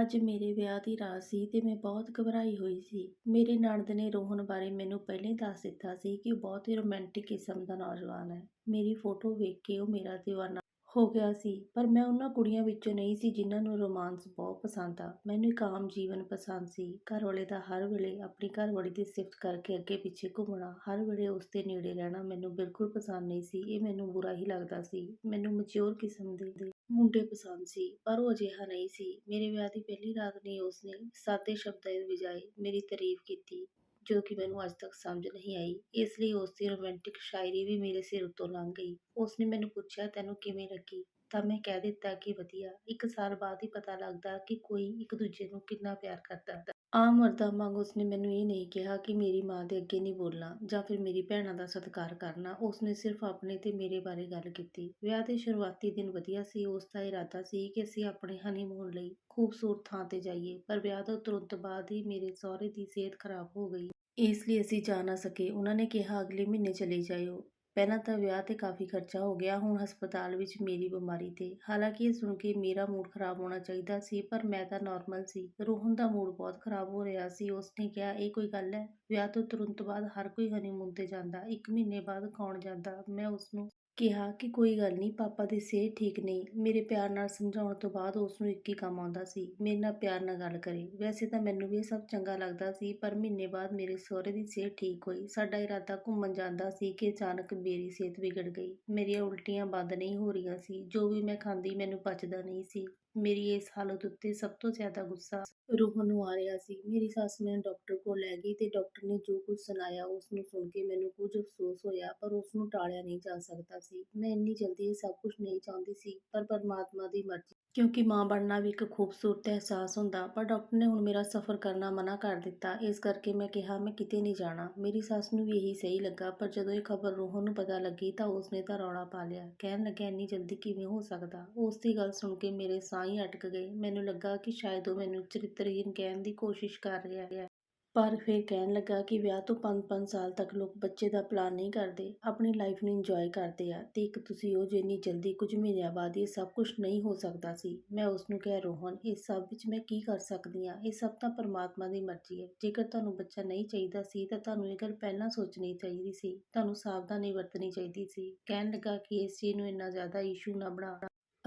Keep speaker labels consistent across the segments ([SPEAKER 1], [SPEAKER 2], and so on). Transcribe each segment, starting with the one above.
[SPEAKER 1] ਅੱਜ ਮੇਰੇ ਵਿਆਹ ਦੀ ਰਾਤ ਸੀ ਤੇ ਮੈਂ ਬਹੁਤ ਘਬਰਾਈ ਹੋਈ ਸੀ। ਮੇਰੇ ਨਣਦ ਨੇ ਰੋਹਨ ਬਾਰੇ ਮੈਨੂੰ ਪਹਿਲਾਂ ਹੀ ਦੱਸ ਦਿੱਤਾ ਸੀ ਕਿ ਉਹ ਬਹੁਤ ਹੀ ਰੋਮਾਂਟਿਕ ਕਿਸਮ ਦਾ ਨੌਜਵਾਨ ਹੈ। ਮੇਰੀ ਫੋਟੋ ਵੇਖ ਕੇ ਉਹ ਮੇਰਾ ਦੀਵਾਨਾ ਹੋ ਗਿਆ ਸੀ। ਪਰ ਮੈਂ ਉਹਨਾਂ ਕੁੜੀਆਂ ਵਿੱਚੋਂ ਨਹੀਂ ਸੀ ਜਿਨ੍ਹਾਂ ਨੂੰ ਰੋਮਾਂਸ ਬਹੁਤ ਪਸੰਦ ਆ। ਮੈਨੂੰ ਇੱਕ ਆਮ ਜੀਵਨ ਪਸੰਦ ਸੀ। ਘਰਵਾਲੇ ਦਾ ਹਰ ਵੇਲੇ ਆਪਣੀ ਘਰਵਾਲੀ ਦੀ ਸਿਫ਼ਤ ਕਰਕੇ ਅੱਗੇ-ਪਿੱਛੇ ਘੁੰਮਣਾ, ਹਰ ਵੇਲੇ ਉਸ ਦੇ ਨੇੜੇ ਰਹਿਣਾ ਮੈਨੂੰ ਬਿਲਕੁਲ ਪਸੰਦ ਨਹੀਂ ਸੀ। ਇਹ ਮੈਨੂੰ ਬੁਰਾ ਹੀ ਲੱਗਦਾ ਸੀ। ਮੈਨੂੰ ਮੈਚੁਰ ਕਿਸਮ ਦੇ ਮੁੰਡੇ ਪਸੰਦ ਸੀ, ਪਰ ਉਹ ਅਜਿਹਾ ਨਹੀਂ ਸੀ। ਮੇਰੇ ਵਿਆਹ ਦੀ ਪਹਿਲੀ ਰਾਤ ਨੇ ਉਸ ਨੇ ਸਾਦੇ ਸ਼ਬਦਾਂ ਦੀ ਬਜਾਏ ਮੇਰੀ ਤਾਰੀਫ਼ ਕੀਤੀ, ਜੋ ਕਿ ਮੈਨੂੰ ਅੱਜ ਤੱਕ ਸਮਝ ਨਹੀਂ ਆਈ। ਇਸ ਲਈ ਉਸ ਦੀ ਰੋਮਾਂਟਿਕ ਸ਼ਾਇਰੀ ਵੀ ਮੇਰੇ ਸਿਰ ਉੱਤੋਂ ਲੰਘ ਗਈ। ਉਸ ਨੇ ਮੈਨੂੰ ਪੁੱਛਿਆ, "ਤੈਨੂੰ ਕਿਵੇਂ ਲੱਗੀ?" ਤਾਂ ਮੈਂ ਕਹਿ ਦਿੱਤਾ ਕਿ ਵਧੀਆ। ਇੱਕ ਸਾਲ ਬਾਅਦ ਹੀ ਪਤਾ ਲੱਗਦਾ ਕਿ ਕੋਈ ਇੱਕ-ਦੂਜੇ ਨੂੰ ਕਿੰਨਾ ਪਿਆਰ ਕਰਦਾ। ਆਮ ਮਰਦਾਂ ਵਾਂਗ ਉਸਨੇ ਮੈਨੂੰ ਇਹ ਨਹੀਂ ਕਿਹਾ ਕਿ ਮੇਰੀ ਮਾਂ ਦੇ ਅੱਗੇ ਨਹੀਂ ਬੋਲਣਾ ਜਾਂ ਫਿਰ ਮੇਰੀ ਭੈਣਾਂ ਦਾ ਸਤਿਕਾਰ ਕਰਨਾ। ਉਸਨੇ ਸਿਰਫ਼ ਆਪਣੇ ਤੇ ਮੇਰੇ ਬਾਰੇ ਗੱਲ ਕੀਤੀ। ਵਿਆਹ ਦੇ ਸ਼ੁਰੂਆਤੀ ਦਿਨ ਵਧੀਆ ਸੀ। ਉਸ ਦਾ ਇਰਾਦਾ ਸੀ ਕਿ ਅਸੀਂ ਆਪਣੇ ਹਨੀਮੂਨ ਲਈ ਖੂਬਸੂਰਤ ਥਾਂ ਤੇ ਜਾਈਏ, ਪਰ ਵਿਆਹ ਤੋਂ ਤੁਰੰਤ ਬਾਅਦ ਹੀ ਮੇਰੇ ਸਹੁਰੇ ਦੀ ਸਿਹਤ ਖ਼ਰਾਬ ਹੋ ਗਈ। ਇਸ ਲਈ ਅਸੀਂ ਜਾ ਨਾ ਸਕੇ। ਉਹਨਾਂ ਨੇ ਕਿਹਾ, "ਅਗਲੇ ਮਹੀਨੇ ਚਲੇ ਜਾਇਓ।" ਪਹਿਲਾਂ ਤਾਂ ਵਿਆਹ 'ਤੇ ਕਾਫ਼ੀ ਖਰਚਾ ਹੋ ਗਿਆ, ਹੁਣ ਹਸਪਤਾਲ ਵਿੱਚ ਮੇਰੀ ਬਿਮਾਰੀ 'ਤੇ। ਹਾਲਾਂਕਿ ਇਹ ਸੁਣ ਕੇ ਮੇਰਾ ਮੂਡ ਖ਼ਰਾਬ ਹੋਣਾ ਚਾਹੀਦਾ ਸੀ, ਪਰ ਮੈਂ ਤਾਂ ਨਾਰਮਲ ਸੀ। ਰੋਹਨ ਦਾ ਮੂਡ ਬਹੁਤ ਖ਼ਰਾਬ ਹੋ ਰਿਹਾ ਸੀ। ਉਸਨੇ ਕਿਹਾ, "ਇਹ ਕੋਈ ਗੱਲ ਹੈ? ਵਿਆਹ ਤੋਂ ਤੁਰੰਤ ਬਾਅਦ ਹਰ ਕੋਈ ਹਨੀਮੂਨ 'ਤੇ ਜਾਂਦਾ, ਇੱਕ ਮਹੀਨੇ ਬਾਅਦ ਕੌਣ ਜਾਂਦਾ?" ਮੈਂ ਉਸਨੂੰ ਕਿਹਾ ਕਿ ਕੋਈ ਗੱਲ ਨਹੀਂ, ਪਾਪਾ ਦੀ ਸਿਹਤ ਠੀਕ ਨਹੀਂ। ਮੇਰੇ ਪਿਆਰ ਨਾਲ ਸਮਝਾਉਣ ਤੋਂ ਬਾਅਦ ਉਸ ਨੂੰ ਇੱਕ ਹੀ ਕੰਮ ਆਉਂਦਾ ਸੀ, ਮੇਰੇ ਨਾਲ ਪਿਆਰ ਨਾਲ ਗੱਲ ਕਰੇ। ਵੈਸੇ ਤਾਂ ਮੈਨੂੰ ਵੀ ਇਹ ਸਭ ਚੰਗਾ ਲੱਗਦਾ ਸੀ, ਪਰ ਮਹੀਨੇ ਬਾਅਦ ਮੇਰੇ ਸਹੁਰੇ ਦੀ ਸਿਹਤ ਠੀਕ ਹੋਈ। ਸਾਡਾ ਇਰਾਦਾ ਘੁੰਮਣ ਜਾਂਦਾ ਸੀ ਕਿ ਅਚਾਨਕ ਮੇਰੀ ਸਿਹਤ ਵਿਗੜ ਗਈ। ਮੇਰੀਆਂ ਉਲਟੀਆਂ ਬੰਦ ਨਹੀਂ ਹੋ ਰਹੀਆਂ ਸੀ। ਜੋ ਵੀ ਮੈਂ ਖਾਂਦੀ, ਮੈਨੂੰ ਪਚਦਾ ਨਹੀਂ ਸੀ। ਮੇਰੀ ਇਸ ਹਾਲਤ ਉੱਤੇ ਸਭ ਤੋਂ ਜ਼ਿਆਦਾ ਗੁੱਸਾ ਰੋਹਨ ਨੂੰ ਆ ਰਿਹਾ ਸੀ। ਮੇਰੀ ਸੱਸ ਮੈਨੂੰ ਡਾਕਟਰ ਕੋਲ ਲੈ ਗਈ ਤੇ ਡਾਕਟਰ ਨੇ ਜੋ ਕੁਝ ਸੁਣਾਇਆ, ਉਸ ਨੂੰ ਸੁਣ ਕੇ ਮੈਨੂੰ ਕੁਝ ਅਫ਼ਸੋਸ ਹੋਇਆ, ਪਰ ਉਸ ਨੂੰ ਟਾਲਿਆ ਨਹੀਂ ਜਾ ਸਕਦਾ ਸੀ। ਮੈਂ ਇੰਨੀ ਜਲਦੀ ਇਹ ਸਭ ਕੁਝ ਨਹੀਂ ਚਾਹੁੰਦੀ ਸੀ, ਪਰ ਪਰਮਾਤਮਾ ਦੀ ਮਰਜ਼ੀ ਕਿਉਂਕਿ ਮਾਂ ਬਣਨਾ ਵੀ ਇੱਕ ਖੂਬਸੂਰਤ ਅਹਿਸਾਸ ਹੁੰਦਾ। ਪਰ ਡਾਕਟਰ ਨੇ ਹੁਣ ਮੇਰਾ ਸਫ਼ਰ ਕਰਨਾ ਮਨਾ ਕਰ ਦਿੱਤਾ। ਇਸ ਕਰਕੇ ਮੈਂ ਕਿਹਾ, "ਮੈਂ ਕਿਤੇ ਨਹੀਂ ਜਾਣਾ।" ਮੇਰੀ ਸੱਸ ਨੂੰ ਵੀ ਇਹੀ ਸਹੀ ਲੱਗਾ, ਪਰ ਜਦੋਂ ਇਹ ਖ਼ਬਰ ਰੋਹਨ ਨੂੰ ਪਤਾ ਲੱਗੀ ਤਾਂ ਉਸਨੇ ਤਾਂ ਰੌਲਾ ਪਾ ਲਿਆ। ਕਹਿਣ ਲੱਗਾ, "ਇੰਨੀ ਜਲਦੀ ਕਿਵੇਂ ਹੋ ਸਕਦਾ?" ਉਸ ਦੀ ਗੱਲ ਸੁਣ ਕੇ ਮੇਰੇ ਸਾਹ ਹੀ ਅਟਕ ਗਏ। ਮੈਨੂੰ ਲੱਗਾ ਕਿ ਸ਼ਾਇਦ ਉਹ ਮੈਨੂੰ ਚਰਿੱਤਰਹੀਣ ਕਹਿਣ ਦੀ ਕੋਸ਼ਿਸ਼ ਕਰ ਰਿਹਾ ਹੈ। ਪਰ ਫਿਰ ਕਹਿਣ ਲੱਗਾ ਕਿ ਵਿਆਹ ਤੋਂ ਪੰਜ-ਪੰਜ ਸਾਲ ਤੱਕ ਲੋਕ ਬੱਚੇ ਦਾ ਪਲਾਨ ਨਹੀਂ ਕਰਦੇ, ਆਪਣੀ ਲਾਈਫ਼ ਨੂੰ ਇੰਜੋਏ ਕਰਦੇ ਆ, ਤੇ ਇੱਕ ਤੁਸੀਂ ਉਹ ਜੋ ਇੰਨੀ ਜਲਦੀ ਕੁਝ ਮਹੀਨਿਆਂ ਬਾਅਦ ਇਹ ਸਭ ਕੁਝ ਨਹੀਂ ਹੋ ਸਕਦਾ ਸੀ। ਮੈਂ ਉਸ ਨੂੰ ਕਿਹਾ, "ਰੋਹਨ, ਇਸ ਸਭ ਵਿੱਚ ਮੈਂ ਕੀ ਕਰ ਸਕਦੀ ਹਾਂ? ਇਹ ਸਭ ਤਾਂ ਪਰਮਾਤਮਾ ਦੀ ਮਰਜ਼ੀ ਹੈ। ਜੇਕਰ ਤੁਹਾਨੂੰ ਬੱਚਾ ਨਹੀਂ ਚਾਹੀਦਾ ਸੀ ਤਾਂ ਤੁਹਾਨੂੰ ਇਹ ਗੱਲ ਪਹਿਲਾਂ ਸੋਚਣੀ ਚਾਹੀਦੀ ਸੀ, ਤੁਹਾਨੂੰ ਸਾਵਧਾਨੀ ਵਰਤਣੀ ਚਾਹੀਦੀ ਸੀ।" ਕਹਿਣ ਲੱਗਾ ਕਿ ਇਸ ਚੀਜ਼ ਨੂੰ ਇੰਨਾ ਜ਼ਿਆਦਾ ਇਸ਼ੂ ਨਾ ਬਣਾ।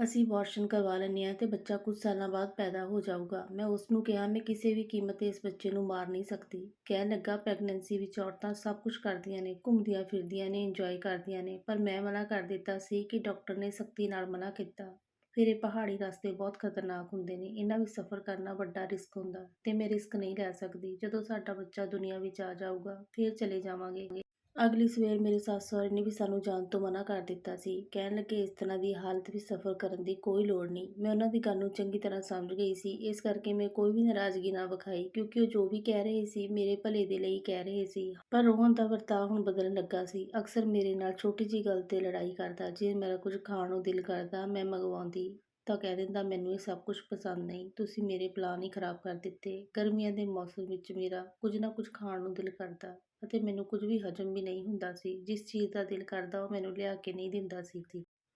[SPEAKER 1] ਅਸੀਂ ਅਬਾਰਸ਼ਨ ਕਰਵਾ ਲੈਂਦੇ ਹਾਂ ਅਤੇ ਬੱਚਾ ਕੁਝ ਸਾਲਾਂ ਬਾਅਦ ਪੈਦਾ ਹੋ ਜਾਊਗਾ। ਮੈਂ ਉਸ ਨੂੰ ਕਿਹਾ, "ਮੈਂ ਕਿਸੇ ਵੀ ਕੀਮਤ 'ਤੇ ਇਸ ਬੱਚੇ ਨੂੰ ਮਾਰ ਨਹੀਂ ਸਕਦੀ।" ਕਹਿਣ ਲੱਗਾ, "ਪ੍ਰੈਗਨੈਂਸੀ ਵਿੱਚ ਔਰਤਾਂ ਸਭ ਕੁਝ ਕਰਦੀਆਂ ਨੇ, ਘੁੰਮਦੀਆਂ-ਫਿਰਦੀਆਂ ਨੇ, ਇੰਜੋਏ ਕਰਦੀਆਂ ਨੇ।" ਪਰ ਮੈਂ ਮਨਾ ਕਰ ਦਿੱਤਾ ਸੀ ਕਿ ਡਾਕਟਰ ਨੇ ਸਖ਼ਤੀ ਨਾਲ ਮਨਾ ਕੀਤਾ। ਫਿਰ ਇਹ ਪਹਾੜੀ ਰਸਤੇ ਬਹੁਤ ਖ਼ਤਰਨਾਕ ਹੁੰਦੇ ਨੇ, ਇਹਨਾਂ ਵਿੱਚ ਸਫ਼ਰ ਕਰਨਾ ਵੱਡਾ ਰਿਸਕ ਹੁੰਦਾ, ਤੇ ਮੈਂ ਰਿਸਕ ਨਹੀਂ ਲੈ ਸਕਦੀ। ਜਦੋਂ ਸਾਡਾ ਬੱਚਾ ਦੁਨੀਆ ਵਿੱਚ ਆ ਜਾਊਗਾ, ਫਿਰ ਚਲੇ ਜਾਵਾਂਗੇ। ਅਗਲੀ ਸਵੇਰ ਮੇਰੇ ਸੱਸ-ਸਹੁਰੇ ਨੇ ਵੀ ਸਾਨੂੰ ਜਾਣ ਤੋਂ ਮਨਾ ਕਰ ਦਿੱਤਾ ਸੀ। ਕਹਿਣ ਲੱਗੇ, "ਇਸ ਤਰ੍ਹਾਂ ਦੀ ਹਾਲਤ ਵਿੱਚ ਸਫ਼ਰ ਕਰਨ ਦੀ ਕੋਈ ਲੋੜ ਨਹੀਂ।" ਮੈਂ ਉਹਨਾਂ ਦੀ ਗੱਲ ਨੂੰ ਚੰਗੀ ਤਰ੍ਹਾਂ ਸਮਝ ਗਈ ਸੀ, ਇਸ ਕਰਕੇ ਮੈਂ ਕੋਈ ਵੀ ਨਾਰਾਜ਼ਗੀ ਨਾ ਵਿਖਾਈ, ਕਿਉਂਕਿ ਉਹ ਜੋ ਵੀ ਕਹਿ ਰਹੇ ਸੀ, ਮੇਰੇ ਭਲੇ ਦੇ ਲਈ ਕਹਿ ਰਹੇ ਸੀ। ਪਰ ਰੋਹਨ ਦਾ ਵਰਤਾਅ ਹੁਣ ਬਦਲਣ ਲੱਗਾ ਸੀ। ਅਕਸਰ ਮੇਰੇ ਨਾਲ ਛੋਟੀ ਜਿਹੀ ਗੱਲ 'ਤੇ ਲੜਾਈ ਕਰਦਾ। ਜੇ ਮੇਰਾ ਕੁਝ ਖਾਣ ਨੂੰ ਦਿਲ ਕਰਦਾ, ਮੈਂ ਮੰਗਵਾਉਂਦੀ ਤਾਂ ਕਹਿ ਦਿੰਦਾ, "ਮੈਨੂੰ ਇਹ ਸਭ ਕੁਝ ਪਸੰਦ ਨਹੀਂ, ਤੁਸੀਂ ਮੇਰੇ ਪਲਾਨ ਹੀ ਖ਼ਰਾਬ ਕਰ ਦਿੱਤੇ।" ਗਰਮੀਆਂ ਦੇ ਮੌਸਮ ਵਿੱਚ ਮੇਰਾ ਕੁਝ ਨਾ ਕੁਝ ਖਾਣ ਨੂੰ ਦਿਲ ਕਰਦਾ ਅਤੇ ਮੈਨੂੰ ਕੁਝ ਵੀ ਹਜ਼ਮ ਵੀ ਨਹੀਂ ਹੁੰਦਾ ਸੀ। ਜਿਸ ਚੀਜ਼ ਦਾ ਦਿਲ ਕਰਦਾ, ਉਹ ਮੈਨੂੰ ਲਿਆ ਕੇ ਨਹੀਂ ਦਿੰਦਾ ਸੀ।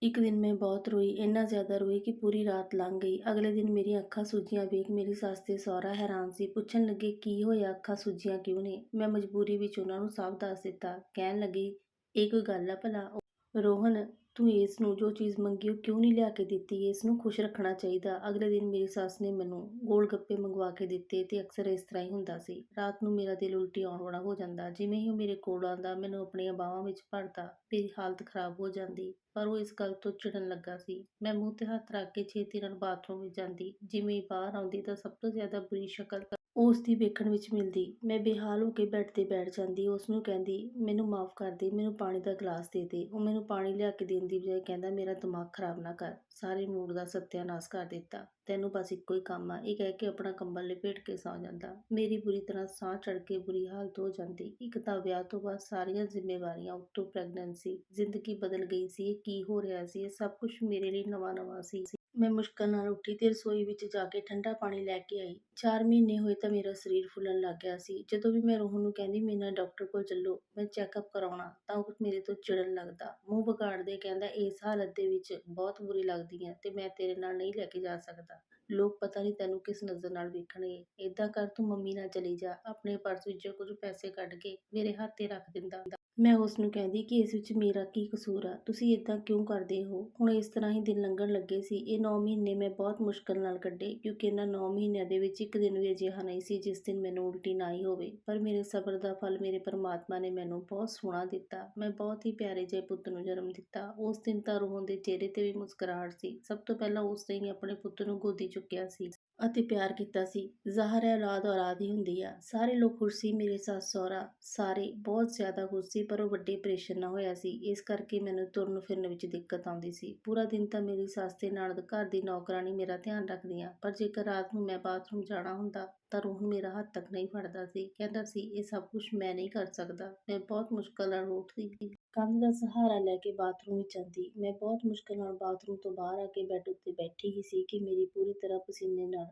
[SPEAKER 1] ਇੱਕ ਦਿਨ ਮੈਂ ਬਹੁਤ ਰੋਈ, ਇੰਨਾ ਜ਼ਿਆਦਾ ਰੋਈ ਕਿ ਪੂਰੀ ਰਾਤ ਲੰਘ ਗਈ। ਅਗਲੇ ਦਿਨ ਮੇਰੀਆਂ ਅੱਖਾਂ ਸੂਜੀਆਂ ਵੇਖ ਮੇਰੀ ਸੱਸ ਤੇ ਸਹੁਰਾ ਹੈਰਾਨ ਸੀ। ਪੁੱਛਣ ਲੱਗੇ, "ਕੀ ਹੋਇਆ, ਅੱਖਾਂ ਸੂਜੀਆਂ ਕਿਉਂ ਨੇ?" ਮੈਂ ਮਜਬੂਰੀ ਵਿੱਚ ਉਹਨਾਂ ਨੂੰ ਸਭ ਦੱਸ ਦਿੱਤਾ। ਕਹਿਣ ਲੱਗੀ "ਇਹ ਕੋਈ ਗੱਲ ਆ ਭਲਾ? ਰੋਹਨ, ਤੂੰ ਇਸ ਨੂੰ ਜੋ ਚੀਜ਼ ਮੰਗੀ ਉਹ ਕਿਉਂ ਨਹੀਂ ਲਿਆ ਕੇ ਦਿੱਤੀ? ਇਸ ਨੂੰ ਖੁਸ਼ ਰੱਖਣਾ ਚਾਹੀਦਾ।" ਅਗਲੇ ਦਿਨ ਮੇਰੀ ਸੱਸ ਨੇ ਮੈਨੂੰ ਗੋਲ-ਗੱਪੇ ਮੰਗਵਾ ਕੇ ਦਿੱਤੇ ਤੇ ਅਕਸਰ ਇਸ ਤਰ੍ਹਾਂ ਹੀ ਹੁੰਦਾ ਸੀ। ਰਾਤ ਨੂੰ ਮੇਰਾ ਦਿਲ ਉਲਟੀ ਆਉਣ ਵਾਲਾ ਹੋ ਜਾਂਦਾ। ਜਿਵੇਂ ਹੀ ਉਹ ਮੇਰੇ ਕੋਲ ਆਉਂਦਾ, ਮੈਨੂੰ ਆਪਣੀਆਂ ਬਾਹਾਂ ਵਿੱਚ ਭਰਦਾ, ਮੇਰੀ ਹਾਲਤ ਖ਼ਰਾਬ ਹੋ ਜਾਂਦੀ। ਪਰ ਉਹ ਇਸ ਗੱਲ ਤੋਂ ਚਿੜਨ ਲੱਗਾ ਸੀ। ਮੈਂ ਮੂੰਹ 'ਤੇ ਹੱਥ ਰੱਖ ਕੇ ਛੇਤੀ ਨਾਲ ਬਾਥਰੂਮ ਵਿੱਚ ਜਾਂਦੀ। ਜਿਵੇਂ ਹੀ ਬਾਹਰ ਆਉਂਦੀ ਤਾਂ ਸਭ ਤੋਂ ਜ਼ਿਆਦਾ ਬੁਰੀ ਸ਼ਕਲ ਉਸ ਦੀ ਵੇਖਣ ਵਿੱਚ ਮਿਲਦੀ। ਮੈਂ ਬੇਹਾਲ ਹੋ ਕੇ ਬੈੱਡ 'ਤੇ ਬੈਠ ਜਾਂਦੀ। ਉਸ ਨੂੰ ਕਹਿੰਦੀ, "ਮੈਨੂੰ ਮਾਫ਼ ਕਰ ਦੇ, ਮੈਨੂੰ ਪਾਣੀ ਦਾ ਗਲਾਸ ਦੇ ਦੇ।" ਉਹ ਮੈਨੂੰ ਪਾਣੀ ਲਿਆ ਕੇ ਦੇਣ ਦੀ ਬਜਾਏ ਕਹਿੰਦਾ, "ਮੇਰਾ ਦਿਮਾਗ ਖ਼ਰਾਬ ਨਾ ਕਰ, ਸਾਰੇ ਮੂਡ ਦਾ ਸਤਿਆਨਾਸ਼ ਕਰ ਦਿੱਤਾ। ਤੈਨੂੰ ਬਸ ਇੱਕੋ ਹੀ ਕੰਮ ਆ।" ਇਹ ਕਹਿ ਕੇ ਆਪਣਾ ਕੰਬਲ ਲਪੇਟ ਕੇ ਸੌਂ ਜਾਂਦਾ। ਮੇਰੀ ਬੁਰੀ ਤਰ੍ਹਾਂ ਸਾਹ ਚੜ੍ਹ ਕੇ ਬੁਰੀ ਹਾਲਤ ਹੋ ਜਾਂਦੀ। ਇੱਕ ਤਾਂ ਵਿਆਹ ਤੋਂ ਬਾਅਦ ਸਾਰੀਆਂ ਜ਼ਿੰਮੇਵਾਰੀਆਂ, ਉੱਤੋਂ ਪ੍ਰੈਗਨੈਂਸੀ। ਜ਼ਿੰਦਗੀ ਬਦਲ ਗਈ ਸੀ। ਕੀ ਹੋ ਰਿਹਾ ਸੀ? ਇਹ ਸਭ ਕੁਝ ਮੇਰੇ ਲਈ ਨਵਾਂ-ਨਵਾਂ ਸੀ। ਮੈਂ ਮੁਸ਼ਕਲ ਨਾਲ ਉੱਠੀ ਤੇ ਰਸੋਈ ਵਿੱਚ ਜਾ ਕੇ ਠੰਡਾ ਪਾਣੀ ਲੈ ਕੇ ਆਈ। ਚਾਰ ਮਹੀਨੇ ਹੋਏ ਤਾਂ ਮੇਰਾ ਸਰੀਰ ਫੁੱਲਣ ਲੱਗ ਗਿਆ ਸੀ। ਜਦੋਂ ਵੀ ਮੈਂ ਰੋਹਨ ਨੂੰ ਕਹਿੰਦੀ, "ਮੇਰੇ ਨਾਲ ਡਾਕਟਰ ਕੋਲ ਚੱਲੋ, ਮੈਂ ਚੈੱਕਅਪ ਕਰਾਉਣਾ," ਤਾਂ ਉਹ ਮੇਰੇ ਤੋਂ ਚਿੜਨ ਲੱਗਦਾ। ਮੂੰਹ ਵਿਗਾੜਦੇ ਕਹਿੰਦਾ, "ਇਸ ਹਾਲਤ ਦੇ ਵਿੱਚ ਬਹੁਤ ਬੁਰੀ ਲੱਗਦੀ ਹੈ ਤੇ ਮੈਂ ਤੇਰੇ ਨਾਲ ਨਹੀਂ ਲੈ ਕੇ ਜਾ ਸਕਦਾ।" ਲੋਕ ਪਤਾ ਨਹੀਂ ਤੈਨੂੰ ਕਿਸ ਨਜ਼ਰ ਨਾਲ ਵੇਖਣਗੇ ਏਦਾਂ ਕਰ ਤੂੰ ਮੰਮੀ ਨਾਲ ਚਲੀ ਜਾ ਆਪਣੇ ਪਰਸ ਵਿੱਚੋਂ ਕੁਝ ਪੈਸੇ ਕੱਢ ਕੇ ਮੇਰੇ ਹੱਥ ਤੇ ਰੱਖ ਦਿੰਦਾ ਮੈਂ ਉਸ ਨੂੰ ਕਹਿੰਦੀ ਕਿ ਇਸ ਵਿੱਚ ਮੇਰਾ ਕੀ ਕਸੂਰ ਆ? ਤੁਸੀਂ ਇਦਾਂ ਕਿਉਂ ਕਰਦੇ ਹੋ? ਹੁਣ ਇਸ ਤਰ੍ਹਾਂ ਹੀ ਦਿਨ ਲੰਘਣ ਲੱਗੇ ਸੀ। ਇਹ 9 ਮਹੀਨੇ ਮੈਂ ਬਹੁਤ ਮੁਸ਼ਕਲ ਨਾਲ ਕੱਢੇ, ਕਿਉਂਕਿ ਇਹਨਾਂ 9 ਮਹੀਨਿਆਂ ਦੇ ਵਿੱਚ ਇੱਕ ਦਿਨ ਵੀ ਅਜਿਹਾ ਨਹੀਂ ਸੀ ਜਿਸ ਦਿਨ ਮੈਨੂੰ ਉਲਟੀ ਨਾ ਆਈ ਹੋਵੇ। ਪਰ ਮੇਰੇ ਸਬਰ ਦਾ ਫਲ ਮੇਰੇ ਪਰਮਾਤਮਾ ਨੇ ਮੈਨੂੰ ਬਹੁਤ ਸੋਹਣਾ ਦਿੱਤਾ। ਮੈਂ ਬਹੁਤ ਹੀ ਪਿਆਰੇ ਜਿਹੇ ਪੁੱਤ ਨੂੰ ਜਨਮ ਦਿੱਤਾ। ਉਸ ਦਿਨ ਤਾਂ ਰੋਹਨ ਦੇ ਚਿਹਰੇ ਤੇ ਵੀ ਮੁਸਕਰਾਹਟ ਸੀ। ਸਭ ਤੋਂ ਪਹਿਲਾਂ ਉਸ ਨੇ ਹੀ ਆਪਣੇ ਪੁੱਤ ਨੂੰ ਗੋਦੀ ਚੁੱਕਿਆ ਸੀ। ਅਤੇ ਪਿਆਰ ਕੀਤਾ ਸੀ। ਜ਼ਾਹਰ ਹੈ ਔਲਾਦ ਔਲਾਦ ਹੀ ਹੁੰਦੀ ਆ। ਸਾਰੇ ਲੋਕ ਖੁਸ਼ ਸੀ, ਮੇਰੇ ਸੱਸ, ਸਹੁਰਾ ਸਾਰੇ ਬਹੁਤ ਜ਼ਿਆਦਾ ਖੁਸ਼ ਸੀ, ਪਰ ਉਹ ਵੱਡੇ ਆਪਰੇਸ਼ਨ ਨਾਲ ਹੋਇਆ ਸੀ। ਇਸ ਕਰਕੇ ਮੈਨੂੰ ਤੁਰਨ ਫਿਰਨ ਵਿੱਚ ਦਿੱਕਤ ਆਉਂਦੀ ਸੀ। ਪੂਰਾ ਦਿਨ ਤਾਂ ਮੇਰੀ ਸੱਸ ਤੇ ਨਾਲ ਘਰ ਦੀ ਨੌਕਰਾਨੀ ਮੇਰਾ ਧਿਆਨ ਰੱਖਦੀਆਂ, ਪਰ ਜੇਕਰ ਰਾਤ ਨੂੰ ਮੈਂ ਬਾਥਰੂਮ ਜਾਣਾ ਹੁੰਦਾ, ਤਾਂ ਰੋਹਨ ਮੇਰਾ ਹੱਥ ਤੱਕ ਨਹੀਂ ਫੜਦਾ ਸੀ। ਕਹਿੰਦਾ ਸੀ, ਇਹ ਸਭ ਕੁਝ ਮੈਂ ਨਹੀਂ ਕਰ ਸਕਦਾ। ਮੈਂ ਬਹੁਤ ਮੁਸ਼ਕਲ ਨਾਲ ਉੱਠਦੀ ਕੰਧ ਦਾ ਸਹਾਰਾ ਲੈ ਕੇ ਬਾਥਰੂਮ ਵਿੱਚ ਜਾਂਦੀ ਮੈਂ ਬਹੁਤ ਮੁਸ਼ਕਲ ਨਾਲ ਬਾਥਰੂਮ ਤੋਂ ਬਾਹਰ ਆ ਕੇ ਬੈੱਡ ਉੱਤੇ ਬੈਠੀ ਹੀ ਸੀ ਕਿ ਮੇਰੀ ਪੂਰੀ ਤਰ੍ਹਾਂ ਪਸੀਨੇ ਨਾਲ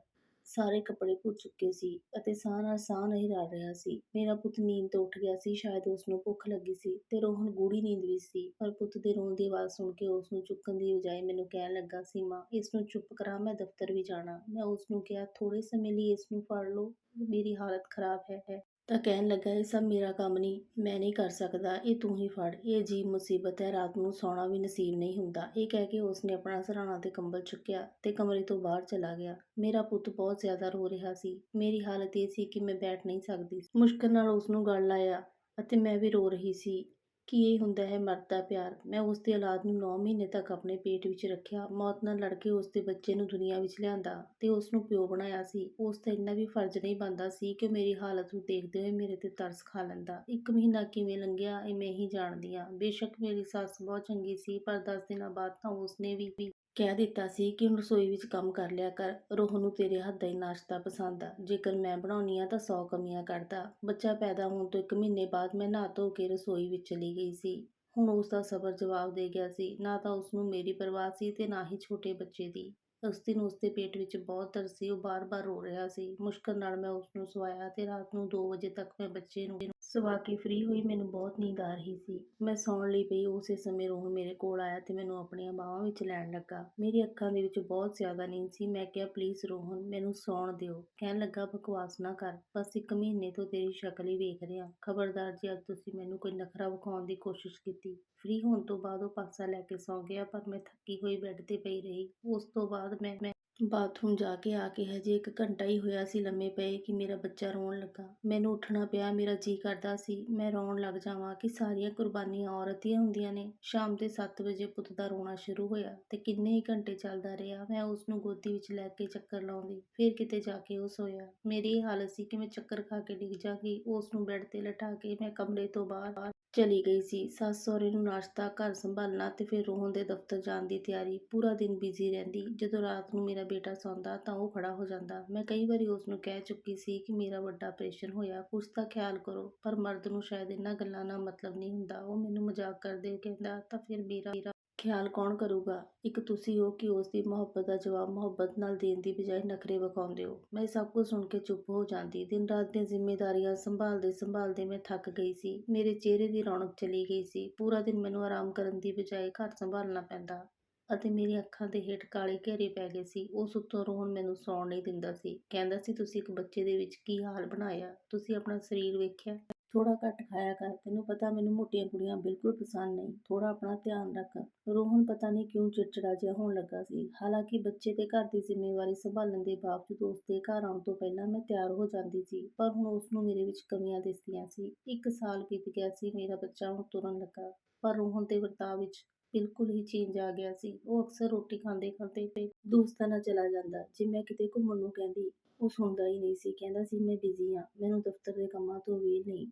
[SPEAKER 1] ਸਾਰੇ ਕੱਪੜੇ ਭੁੱਜ ਚੁੱਕੇ ਸੀ ਅਤੇ ਸਾਹ ਨਾਲ ਸਾਹ ਨਹੀਂ ਰਲ ਰਿਹਾ ਸੀ। ਮੇਰਾ ਪੁੱਤ ਨੀਂਦ ਤੋਂ ਉੱਠ ਗਿਆ ਸੀ, ਸ਼ਾਇਦ ਉਸ ਨੂੰ ਭੁੱਖ ਲੱਗੀ ਸੀ ਤੇ ਰੋਹਨ ਗੂੜੀ ਨੀਂਦ ਵਿੱਚ ਸੀ। ਪਰ ਪੁੱਤ ਦੇ ਰੋਣ ਦੀ ਆਵਾਜ਼ ਸੁਣ ਕੇ ਉਸ ਨੂੰ ਚੁੱਕਣ ਦੀ ਬਜਾਏ ਮੈਨੂੰ ਕਹਿਣ ਲੱਗਾ ਸੀ ਮਾਂ ਇਸ ਨੂੰ ਚੁੱਪ ਕਰਾ, ਮੈਂ ਦਫ਼ਤਰ ਵੀ ਜਾਣਾ। ਮੈਂ ਉਸ ਨੂੰ ਕਿਹਾ ਥੋੜੇ ਸਮੇਂ ਲਈ ਇਸ ਨੂੰ ਫੜ ਲਓ। ਮੇਰੀ ਹਾਲਤ ਖਰਾਬ ਹੈ। ਤਾਂ ਕਹਿਣ ਲੱਗਾ, ਇਹ ਸਭ ਮੇਰਾ ਕੰਮ ਨਹੀਂ, ਮੈਂ ਨਹੀਂ ਕਰ ਸਕਦਾ, ਇਹ ਤੂੰ ਹੀ ਫੜ। ਇਹ ਅਜੀਬ ਮੁਸੀਬਤ ਹੈ, ਰਾਤ ਨੂੰ ਸੌਣਾ ਵੀ ਨਸੀਬ ਨਹੀਂ ਹੁੰਦਾ। ਇਹ ਕਹਿ ਕੇ ਉਸਨੇ ਆਪਣਾ ਸਰਾਣਾ ਤੇ ਕੰਬਲ ਚੁੱਕਿਆ ਤੇ ਕਮਰੇ ਤੋਂ ਬਾਹਰ ਚਲਾ ਗਿਆ। ਮੇਰਾ ਪੁੱਤ ਬਹੁਤ ਜ਼ਿਆਦਾ ਰੋ ਰਿਹਾ ਸੀ। ਮੇਰੀ ਹਾਲਤ ਇਹ ਸੀ ਕਿ ਮੈਂ ਬੈਠ ਨਹੀਂ ਸਕਦੀ। ਮੁਸ਼ਕਲ ਨਾਲ ਉਸ ਨੂੰ ਗਲ ਲਾਇਆ ਅਤੇ ਮੈਂ ਵੀ ਰੋ ਰਹੀ ਸੀ। ਕੀ ਇਹ ਹੁੰਦਾ ਹੈ ਮਰਦ ਦਾ ਪਿਆਰ? ਮੈਂ ਉਸ ਦੀ ਔਲਾਦ ਨੂੰ 9 ਮਹੀਨੇ ਤੱਕ ਆਪਣੇ ਪੇਟ ਵਿੱਚ ਰੱਖਿਆ। ਮੌਤ ਨਾਲ ਲੜ ਕੇ ਉਸ ਦੇ ਬੱਚੇ ਨੂੰ ਦੁਨੀਆ ਵਿੱਚ ਲਿਆਂਦਾ ਤੇ ਉਸ ਨੂੰ ਪਿਓ ਬਣਾਇਆ ਸੀ। ਉਸ ਦਾ ਇੰਨਾ ਵੀ ਫਰਜ਼ ਨਹੀਂ ਬਣਦਾ ਸੀ ਕਿ ਮੇਰੀ ਹਾਲਤ ਨੂੰ ਦੇਖਦੇ ਹੋਏ ਮੇਰੇ ਤੇ ਤਰਸ ਖਾ ਲੈਂਦਾ। ਇੱਕ ਮਹੀਨਾ ਕਿਵੇਂ ਲੰਘਿਆ ਇਹ ਮੈਂ ਹੀ ਜਾਣਦੀ ਹਾਂ। ਬੇਸ਼ੱਕ ਮੇਰੀ ਸੱਸ ਬਹੁਤ ਚੰਗੀ ਸੀ, ਪਰ 10 ਦਿਨਾਂ ਬਾਅਦ ਤਾਂ ਉਸਨੇ ਵੀ ਕਹਿ ਦਿੱਤਾ ਸੀ ਕਿ ਹੁਣ ਰਸੋਈ ਵਿੱਚ ਕੰਮ ਕਰ ਲਿਆ ਕਰ, ਰੋਹ ਨੂੰ ਤੇਰੇ ਹੱਥ ਦਾ ਹੀ ਨਾਸ਼ਤਾ ਪਸੰਦ ਆ, ਜੇਕਰ ਮੈਂ ਬਣਾਉਣੀ ਆ ਤਾਂ ਸੌ ਕਮੀਆਂ ਕੱਢਦਾ। ਬੱਚਾ ਪੈਦਾ ਹੋਣ ਤੋਂ ਇੱਕ ਮਹੀਨੇ ਬਾਅਦ ਮੈਂ ਨਹਾ ਧੋ ਕੇ ਰਸੋਈ ਵਿੱਚ ਚਲੀ ਗਈ ਸੀ। ਹੁਣ ਉਸ ਦਾ ਸਬਰ ਜਵਾਬ ਦੇ ਗਿਆ ਸੀ, ਨਾ ਤਾਂ ਉਸ ਨੂੰ ਮੇਰੀ ਪਰਵਾਹ ਸੀ ਤੇ ਨਾ ਹੀ ਛੋਟੇ ਬੱਚੇ ਦੀ। ਉਸ ਦਿਨ ਉਸ ਦੇ ਪੇਟ ਵਿੱਚ ਬਹੁਤ ਦਰਦ ਸੀ, ਉਹ ਬਾਰ-ਬਾਰ ਰੋ ਰਿਹਾ ਸੀ। ਮੁਸ਼ਕਲ ਨਾਲ ਮੈਂ ਉਸ ਨੂੰ ਸਵਾਇਆ ਤੇ ਰਾਤ ਨੂੰ 2 ਵਜੇ ਤੱਕ ਮੈਂ ਬੱਚੇ ਨੂੰ ਸਵਾ ਕੇ ਫ੍ਰੀ ਹੋਈ, ਮੈਨੂੰ ਬਹੁਤ ਨੀਂਦ ਆ ਰਹੀ ਸੀ। ਮੈਂ ਸੌਣ ਲਈ ਪਈ, ਉਸੇ ਸਮੇਂ ਰੋਹਨ ਮੇਰੇ ਕੋਲ ਆਇਆ ਤੇ ਮੈਨੂੰ ਆਪਣੀਆਂ ਬਾਹਾਂ ਵਿੱਚ ਲੈਣ ਲੱਗਾ। ਮੇਰੀ ਅੱਖਾਂ ਦੇ ਵਿੱਚ ਬਹੁਤ ਜ਼ਿਆਦਾ ਨੀਂਦ ਸੀ। ਮੈਂ ਕਿਹਾ ਪਲੀਜ਼ ਰੋਹਨ, ਮੈਨੂੰ ਸੌਣ ਦਿਓ। ਕਹਿਣ ਲੱਗਾ, ਬਕਵਾਸ ਨਾ ਕਰ, ਬਸ ਇੱਕ ਮਹੀਨੇ ਤੋਂ ਤੇਰੀ ਸ਼ਕਲ ਹੀ ਵੇਖ ਰਿਹਾ। ਖਬਰਦਾਰ ਜੇ, ਅੱਜ ਤੁਸੀਂ ਮੈਨੂੰ ਕੋਈ ਨਖਰਾ ਵਿਖਾਉਣ ਦੀ ਕੋਸ਼ਿਸ਼ ਕੀਤੀ। ਫ੍ਰੀ ਹੋਣ ਤੋਂ ਬਾਅਦ ਉਹ ਪਾਸਾ ਲੈ ਕੇ ਸੌਂ ਗਿਆ, ਪਰ ਮੈਂ ਥੱਕੀ ਹੋਈ ਬੈੱਡ ਤੇ ਪਈ ਰਹੀ। ਉਸ ਤੋਂ ਬਾਅਦ ਮੈਂ ਮੈਂ ਬਾਥਰੂਮ ਜਾ ਕੇ ਆ ਕੇ ਹਜੇ ਇੱਕ ਘੰਟਾ ਹੀ ਹੋਇਆ ਸੀ ਲੰਮੇ ਪਏ ਕਿ ਮੇਰਾ ਬੱਚਾ ਰੋਣ ਲੱਗਾ। ਮੈਨੂੰ ਉੱਠਣਾ ਪਿਆ, ਮੇਰਾ ਜੀ ਕਰਦਾ ਸੀ, ਮੈਂ ਰੋਣ ਲੱਗ ਜਾਵਾਂ ਕਿ ਸਾਰੀਆਂ ਕੁਰਬਾਨੀਆਂ ਔਰਤ ਦੀਆਂ ਹੁੰਦੀਆਂ ਨੇ। ਸ਼ਾਮ ਦੇ 7 ਵਜੇ ਪੁੱਤ ਦਾ ਰੋਣਾ ਸ਼ੁਰੂ ਹੋਇਆ ਤੇ ਕਿੰਨੇ ਹੀ ਘੰਟੇ ਚੱਲਦਾ ਰਿਹਾ, ਮੈਂ ਉਸ ਨੂੰ ਗੋਦੀ ਵਿੱਚ ਲੈ ਕੇ ਚੱਕਰ ਲਾਉਂਦੀ, ਫਿਰ ਕਿਤੇ ਜਾ ਕੇ ਉਹ ਸੋਇਆ। ਮੇਰੀ ਇਹ ਹਾਲਤ ਸੀ ਕਿ ਮੈਂ ਚੱਕਰ ਖਾ ਕੇ ਡਿੱਗ ਜਾਗੀ ਉਸ ਨੂੰ ਬੈੱਡ ਤੇ ਲਟਾ ਕੇ ਮੈਂ ਕਮਰੇ ਤੋਂ ਬਾਹਰ ਚਲੀ ਗਈ ਸੀ। ਸੱਸ ਸਹੁਰੇ ਨੂੰ ਨਾਸ਼ਤਾ, ਘਰ ਸੰਭਾਲਣਾ ਅਤੇ ਫਿਰ ਰੋਹਨ ਦੇ ਦਫ਼ਤਰ ਜਾਣ ਦੀ ਤਿਆਰੀ। ਪੂਰਾ ਦਿਨ ਬਿਜ਼ੀ ਰਹਿੰਦੀ। ਜਦੋਂ ਰਾਤ ਨੂੰ ਮੇਰਾ ਬੇਟਾ ਸੌਂਦਾ ਤਾਂ ਉਹ ਖੜਾ ਹੋ ਜਾਂਦਾ। ਮੈਂ ਕਈ ਵਾਰੀ ਉਸ ਨੂੰ ਕਹਿ ਚੁੱਕੀ ਸੀ ਕਿ ਮੇਰਾ ਵੱਡਾ ਆਪਰੇਸ਼ਨ ਹੋਇਆ, ਕੁਛ ਤਾਂ ਖਿਆਲ ਕਰੋ, ਪਰ ਮਰਦ ਨੂੰ ਸ਼ਾਇਦ ਇਹਨਾਂ ਗੱਲਾਂ ਨਾਲ ਮਤਲਬ ਨਹੀਂ ਹੁੰਦਾ। ਉਹ ਮੈਨੂੰ ਮਜ਼ਾਕ ਕਰਦੇ ਕਹਿੰਦਾ, ਤਾਂ ਫਿਰ ਮੇਰਾ ਖਿਆਲ ਕੌਣ ਕਰੂਗਾ? ਇੱਕ ਤੁਸੀਂ ਹੋ ਕਿ ਉਸ ਦੀ ਮੁਹੱਬਤ ਦਾ ਜਵਾਬ ਮੁਹੱਬਤ ਨਾਲ ਦੇਣ ਦੀ ਬਜਾਏ ਨਖਰੇ ਵਿਖਾਉਂਦੇ ਹੋ। ਮੈਂ ਸਭ ਕੁਝ ਸੁਣ ਕੇ ਚੁੱਪ ਹੋ ਜਾਂਦੀ। ਦਿਨ ਰਾਤ ਦੀਆਂ ਜ਼ਿੰਮੇਵਾਰੀਆਂ ਸੰਭਾਲਦੇ ਸੰਭਾਲਦੇ ਮੈਂ ਥੱਕ ਗਈ ਸੀ। ਮੇਰੇ ਚਿਹਰੇ ਦੀ ਰੌਣਕ ਚਲੀ ਗਈ ਸੀ। ਪੂਰਾ ਦਿਨ ਮੈਨੂੰ ਆਰਾਮ ਕਰਨ ਦੀ ਬਜਾਏ ਘਰ ਸੰਭਾਲਣਾ ਪੈਂਦਾ ਅਤੇ ਮੇਰੀ ਅੱਖਾਂ ਦੇ ਹੇਠ ਕਾਲੇ ਘੇਰੇ ਪੈ ਗਏ ਸੀ। ਉਸ ਉੱਤੋਂ ਰੋਹਨ ਮੈਨੂੰ ਸੌਣ ਨਹੀਂ ਦਿੰਦਾ ਸੀ। ਕਹਿੰਦਾ ਸੀ, ਤੁਸੀਂ ਇੱਕ ਬੱਚੇ ਦੇ ਵਿੱਚ ਕੀ ਹਾਲ ਬਣਾਇਆ? ਤੁਸੀਂ ਆਪਣਾ ਸਰੀਰ ਵੇਖਿਆ? ਥੋੜਾ ਘੱਟ ਖਾਇਆ ਕਰ, ਤੈਨੂੰ ਪਤਾ ਮੈਨੂੰ ਮੋਟੀਆਂ ਕੁੜੀਆਂ ਬਿਲਕੁਲ ਪਸੰਦ ਨਹੀਂ ਥੋੜਾ ਆਪਣਾ ਧਿਆਨ ਰੱਖ। ਰੋਹਨ ਪਤਾ ਨਹੀਂ ਕਿਉਂ ਚਿੜਚਿੜਾ ਜਿਹਾ ਹੋਣ ਲੱਗਾ ਸੀ। ਹਾਲਾਂਕਿ ਬੱਚੇ ਤੇ ਘਰ ਦੀ ਜ਼ਿੰਮੇਵਾਰੀ ਸੰਭਾਲਣ ਦੇ ਬਾਵਜੂਦ ਉਸ ਦੇ ਘਰ ਆਉਣ ਤੋਂ ਪਹਿਲਾਂ ਮੈਂ ਤਿਆਰ ਹੋ ਜਾਂਦੀ ਸੀ, ਪਰ ਹੁਣ ਉਸ ਨੂੰ ਮੇਰੇ ਵਿੱਚ ਕਮੀਆਂ ਦਿਸਦੀਆਂ ਸੀ। ਇੱਕ ਸਾਲ ਬੀਤ ਗਿਆ ਸੀ, ਮੇਰਾ ਬੱਚਾ ਹੁਣ ਤੁਰਨ ਲੱਗਾ, ਪਰ ਰੋਹਨ ਦੇ ਵਰਤਾਅ ਵਿੱਚ ਬਿਲਕੁਲ ਹੀ ਚੇਂਜ ਆ ਗਿਆ ਸੀ। ਉਹ ਅਕਸਰ ਰੋਟੀ ਖਾਂਦੇ ਖਾਂਦੇ ਤੇ ਦੋਸਤਾਂ ਨਾਲ ਚਲਾ ਜਾਂਦਾ, ਜੇ ਮੈਂ ਕਿਤੇ ਘੁੰਮਣ ਨੂੰ ਕਹਿੰਦੀ, ਉਹ ਸੁਣਦਾ ਹੀ ਨਹੀਂ ਸੀ, ਕਹਿੰਦਾ ਸੀ, ਮੈਂ ਬਿਜ਼ੀ ਹਾਂ, ਮੈਨੂੰ ਦਫ਼ਤਰ ਦੇ ਕੰਮਾਂ ਤੋਂ ਵੀ ਨਹੀਂ